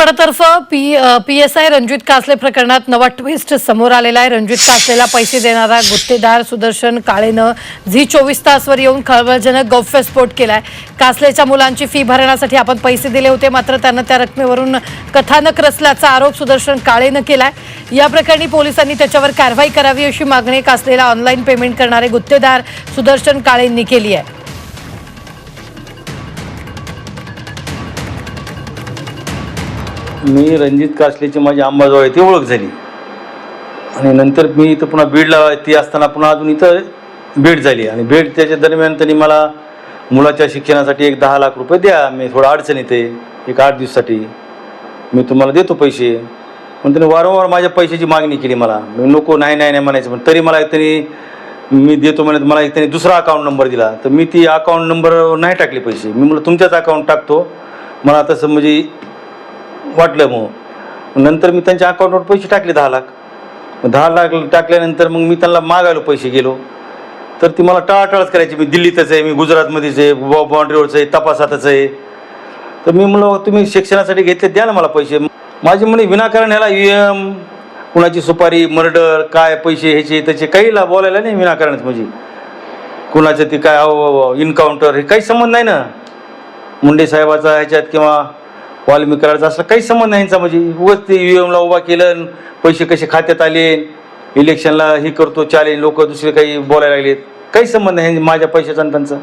वडतर्फ P P S I Ranjit Kasle प्रकरणात नवा twist समोर आलेला आहे. रणजित कासलेला पैसे देणारा गुत्तेदार सुदर्शन काळेनं झी चोवीस तासवर येऊन खळबळजनक गौप्यस्फोट केलाय. कासलेच्या मुलांची फी भरण्यासाठी आपण पैसे दिले होते मात्र त्यानं त्या रकमेवरून कथानक रचल्याचा आरोप सुदर्शन काळेनं केलाय. या प्रकरणी पोलिसांनी त्याच्यावर कारवाई करावी अशी मागणी कासलेला ऑनलाईन पेमेंट करणारे गुत्तेदार सुदर्शन काळेंनी केली आहे. मी रणजित कासलेची माझी अंबाजवळ ती ओळख झाली. आणि नंतर मी इथं पुन्हा बीडला ती असताना पुन्हा अजून इथं भेट झाली. आणि भेट त्याच्या दरम्यान त्यांनी मला मुलाच्या शिक्षणासाठी एक दहा लाख रुपये द्या मी थोडं अडचण येते एक आठ दिवसासाठी. मी तुम्हाला देतो पैसे. पण त्यांनी वारंवार माझ्या पैशाची मागणी केली मला. मी नको नाही नाही नाही म्हणायचं. पण तरी मला त्यांनी मी देतो म्हणत मला एक त्यांनी दुसरा अकाउंट नंबर दिला. तर मी ती अकाउंट नंबर नाही टाकले पैसे. मी म्हटलं तुमच्याच अकाउंट टाकतो. मला तसं म्हणजे वाटलं मग. नंतर मी त्यांच्या अकाउंटवर पैसे टाकले दहा लाख. दहा लाख टाकल्यानंतर मग मी त्यांना मागायला पैसे गेलो. तर ती मला टाळाटाळच करायची. मी दिल्लीतच आहे मी गुजरातमध्येच आहे बॉ आहे तपासातच आहे. तर मी म्हणलं तुम्ही शिक्षणासाठी घेतले द्या ना मला पैसे. माझे म्हणे विनाकारण ह्याला यू एम कुणाची सुपारी मर्डर काय पैसे ह्याचे त्याचे काही ला बोलायला नाही विनाकारणच म्हणजे. कुणाचं ते काय इन्काउंटर हे काही संबंध नाही ना. मुंडे साहेबाचा ह्याच्यात किंवा वाल्मिक करायचा असला काही संबंध नाही यांचा म्हणजे उगाच ते यू एमला उभा केलं आणि पैसे कसे खात्यात आले इलेक्शनला हे करतो चालेल लोक दुसरे काही बोलायला लागलेत. काही संबंध नाही माझ्या पैशाचा आणि त्यांचा.